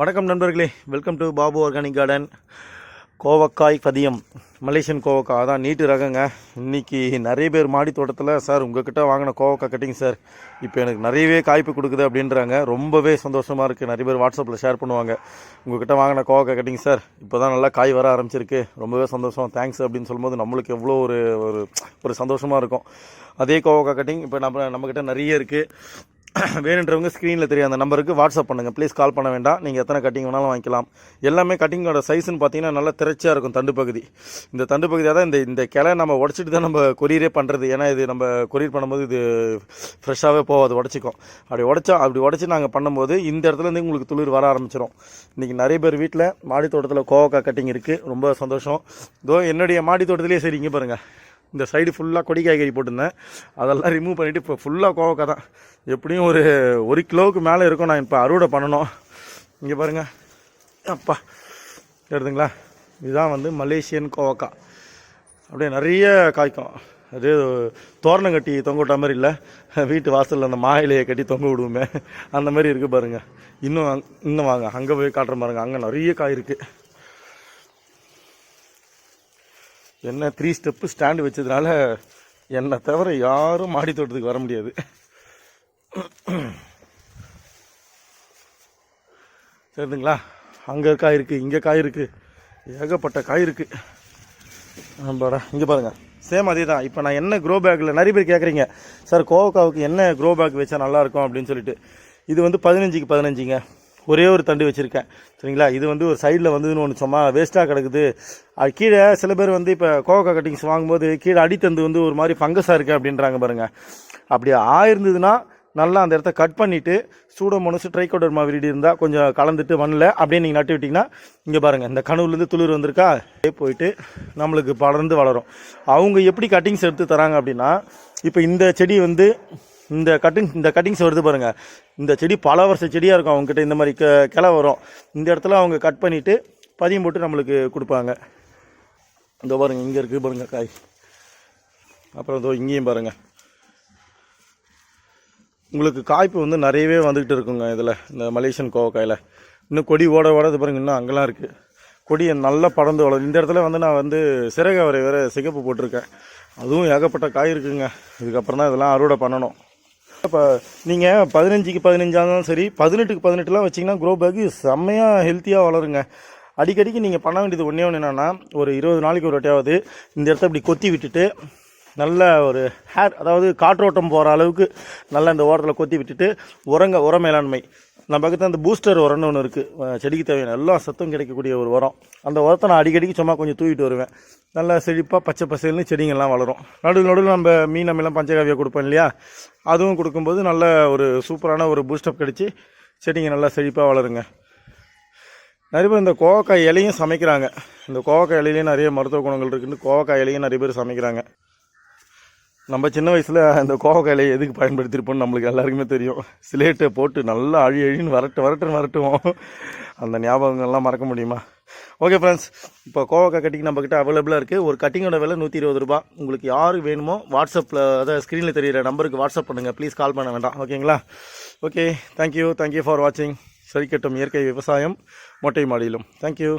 வணக்கம் நண்பர்களே. Welcome to Babu organic garden கோவக்காய் பதியம். மலேசியன் கோவக்காய். அதான் நீட்டு ரகங்க. இன்னைக்கு நிறைய பேர் மாடி தோட்டத்தில் சார் உங்ககிட்ட வாங்கின கோவக்காய் கட்டிங் சார் இப்போ எனக்கு நிறையவே காய்ப்பு கொடுக்குது அப்படின்றாங்க. ரொம்பவே சந்தோஷமாக இருக்குது நிறைய பேர் வாட்ஸ்அப்பில் ஷேர் பண்ணுவாங்க. உங்ககிட்ட வாங்கின கோவக்காய் கட்டிங் சார் இப்போ தான் நல்லா காய் வர ஆரம்பிச்சிருக்கு. ரொம்பவே சந்தோஷம். தேங்க்ஸ் அப்படின்னு சொல்லும்போது நம்மளுக்கு எவ்வளோ ஒரு ஒரு ஒரு சந்தோஷமாக இருக்கும். அதே கோவக்காய் கட்டிங் இப்போ நம்ம நம்மக்கிட்ட நிறைய இருக்குது வேணுன்றவங்க ஸ்க்ரீனில் தெரிய அந்த நம்பருக்கு வாட்ஸ்அப் பண்ணுங்கள் ப்ளீஸ் கால் பண்ண வேண்டாம். நீங்கள் எத்தனை கட்டிங் வேணாலும் வாங்கிக்கலாம். எல்லாமே கட்டிங்கோட சைஸ்ன்னு பார்த்தீங்கன்னா நல்லா திரைச்சியாக இருக்கும் தண்டு பகுதி. இந்த தண்டு பகுதியாக தான் இந்த இந்த கிளை நம்ம உடச்சிட்டு தான் நம்ம கொரியரே பண்ணுறது ஏன்னா இது நம்ம கொரியர் பண்ணும்போது இது ஃப்ரெஷ்ஷாகவே போகாது. உடச்சிக்கும். அப்படி உடச்சா அப்படி உடச்சி நாங்கள் பண்ணும்போது இந்த இடத்துல இருந்து உங்களுக்கு துளிர் வர ஆரம்பிச்சிடும் இன்றைக்கி நிறைய பேர் வீட்டில் மாடி தோட்டத்தில் கோவக்காய் கட்டிங் இருக்குது ரொம்ப சந்தோஷம். இதோ என்னுடைய மாடி தோட்டத்திலே சரிங்க பாருங்கள் இந்த சைடு ஃபுல்லாக கொடி காய்கறி போட்டிருந்தேன். அதெல்லாம் ரிமூவ் பண்ணிவிட்டு இப்போ ஃபுல்லாக கோவக்காய் தான் எப்படியும் ஒரு ஒரு கிலோவுக்கு மேலே இருக்கும். நான் இப்போ அறுவடை பண்ணணும். இங்கே பாருங்கள் அப்பா எடுத்துங்களா? இதுதான் வந்து மலேசியன் கோவக்காய் அப்படியே நிறைய காய்க்கும். அது தோரணம் கட்டி தொங்க விட்ட மாதிரி இல்லை. வீட்டு வாசலில் அந்த மாயிலையை கட்டி தொங்க விடுவோமே. அந்த மாதிரி இருக்குது பாருங்கள் இன்னும் இன்னும் வாங்க. அங்கே போய் காட்டுற பாருங்கள் அங்கே நிறைய காய் இருக்குது என்ன த்ரீ ஸ்டெப்பு ஸ்டாண்டு வச்சதுனால என்னை தவிர யாரும் மாடி தோட்டத்துக்கு வர முடியாது. சரிதுங்களா அங்கே காய் இருக்குது இங்கே காய் இருக்குது ஏகப்பட்ட காய் இருக்குது ஆமாடா இங்கே பாருங்க. சேம் அதே தான் இப்போ நான் என்ன க்ரோ பேக்கில் நிறைய பேர் கேட்குறீங்க சார் கோவக்காவுக்கு என்ன க்ரோ பேக் வச்சா நல்லாயிருக்கும் அப்படின்னு சொல்லிட்டு. இது வந்து பதினஞ்சுக்கு பதினஞ்சுங்க. ஒரே ஒரு தண்டு வச்சுருக்கேன். சரிங்களா? இது வந்து ஒரு சைடில் வந்ததுன்னு ஒன்று சும்மா வேஸ்ட்டாக கிடக்குது. அது கீழே சில பேர் வந்து இப்போ கோவக்கா கட்டிங்ஸ் வாங்கும்போது கீழே அடித்தந்து வந்து ஒரு மாதிரி ஃபங்கஸாக இருக்குது அப்படின்றாங்க பாருங்கள் அப்படி ஆயிருந்ததுன்னா நல்லா அந்த இடத்த கட் பண்ணிவிட்டு சூடோமோனஸ் ட்ரைகோடர்மா விரிடி இருந்தால் கொஞ்சம் கலந்துட்டு மண்ணில் அப்படியே நீங்கள் நட்டு விட்டிங்கன்னா இங்கே பாருங்கள் இந்த கனவுலேருந்து துளிர் வந்திருக்கா? அப்படியே போயிட்டு நம்மளுக்கு படர்ந்து வளரும். அவங்க எப்படி கட்டிங்ஸ் எடுத்து தராங்க அப்படின்னா இப்போ இந்த செடி வந்து இந்த கட்டிங் இந்த கட்டிங்ஸ் வருது பாருங்கள் இந்த செடி பல வருஷ செடியாக இருக்கும். அவங்ககிட்ட இந்த மாதிரி க கிளை வரும். இந்த இடத்துல அவங்க கட் பண்ணிவிட்டு பதியம் போட்டு நம்மளுக்கு கொடுப்பாங்க. இந்த பாருங்க இங்கே இருக்குது பாருங்கள் காய். அப்புறம் இதோ இங்கேயும் பாருங்கள் உங்களுக்கு காய்ப்பு வந்து நிறையவே வந்துக்கிட்டு இருக்குங்க இதில் இந்த மலேசியன் கோவக்காயில். இன்னும் கொடி ஓட ஓட இது இன்னும் அங்கெல்லாம் இருக்குது கொடியை நல்லா படர்ந்து வளரும் இந்த இடத்துல வந்து நான் வந்து சிறக வரை வேறு சிகப்பு போட்டிருக்கேன். அதுவும் ஏகப்பட்ட காய் இருக்குங்க. இதுக்கப்புறம் தான் இதெல்லாம் அறுவடை பண்ணணும். இப்போ நீங்கள் பதினஞ்சுக்கு பதினஞ்சாக இருந்தாலும் சரி பதினெட்டுக்கு பதினெட்டுலாம் வச்சிங்கன்னா க்ரோ பேக் செம்மையாக ஹெல்த்தியாக வளருங்க. அடிக்கடிக்கு நீங்கள் பண்ண வேண்டியது ஒன்றே ஒன்று என்னென்னா ஒரு இருபது நாளைக்கு ஒரு வாட்டியாவது இந்த இடத்த இப்படி கொத்தி விட்டுட்டு நல்ல ஒரு ஹேர் அதாவது காற்றோட்டம் போகிற அளவுக்கு நல்லா இந்த ஓரத்தில் கொத்தி விட்டுட்டு உரங்க உர மேலாண்மை நம்ம பக்கத்தில் அந்த பூஸ்டர் உரம்னு ஒன்று இருக்குது செடிக்கு தேவையான எல்லா சத்தும் கிடைக்கக்கூடிய ஒரு உரம். அந்த உரத்தை நான் அடிக்கடிக்கு சும்மா கொஞ்சம் தூவிட்டு வருவேன். நல்லா செழிப்பாக பச்சை பசேல்னு செடிங்கள்லாம் வளரும். நடுவில் நடுவில் நம்ம மீன் அமிலம் பஞ்சகாவியம் கொடுப்போம் இல்லையா? அதுவும் கொடுக்கும்போது நல்ல ஒரு சூப்பரான ஒரு பூஸ்டப் கிடச்சி செடிங்க நல்லா செழிப்பாக வளருங்க. நிறைய பேர் இந்த கோவக்காய் இலையும் சமைக்கிறாங்க. இந்த கோவக்காய் இலையிலையும் நிறைய மருத்துவ குணங்கள் இருக்குன்னு கோவக்காய் இலையும் நிறைய பேர் சமைக்கிறாங்க. நம்ம சின்ன வயசில் அந்த கோவக்காய் எதுக்கு பயன்படுத்தியிருப்போம்னு நம்மளுக்கு எல்லாருக்குமே தெரியும். சிலேட்டை போட்டு நல்லா அழி அழின்னு வரட்டு வரட்டுன்னு வரட்டுவோம். அந்த ஞாபகங்கள்லாம் மறக்க முடியுமா? ஓகே ஃப்ரெண்ட்ஸ் இப்போ கோவக்காய் கட்டிங் நம்மக்கிட்ட அவைலபிளாக இருக்குது ஒரு கட்டிங்கோட விலை நூற்றி இருபது ரூபா உங்களுக்கு யாருக்கு வேணுமோ வாட்ஸ்அப்பில் அதாவது ஸ்க்ரீனில் தெரியிற நம்பருக்கு வாட்ஸ்அப் பண்ணுங்கள் ப்ளீஸ் கால் பண்ண வேண்டாம். ஓகேங்களா ஓகே தேங்க்யூ தேங்க்யூ ஃபார் வாட்சிங் சரிக்கட்டும் இயற்கை விவசாயம் மொட்டை மாடியிலும். தேங்க்யூ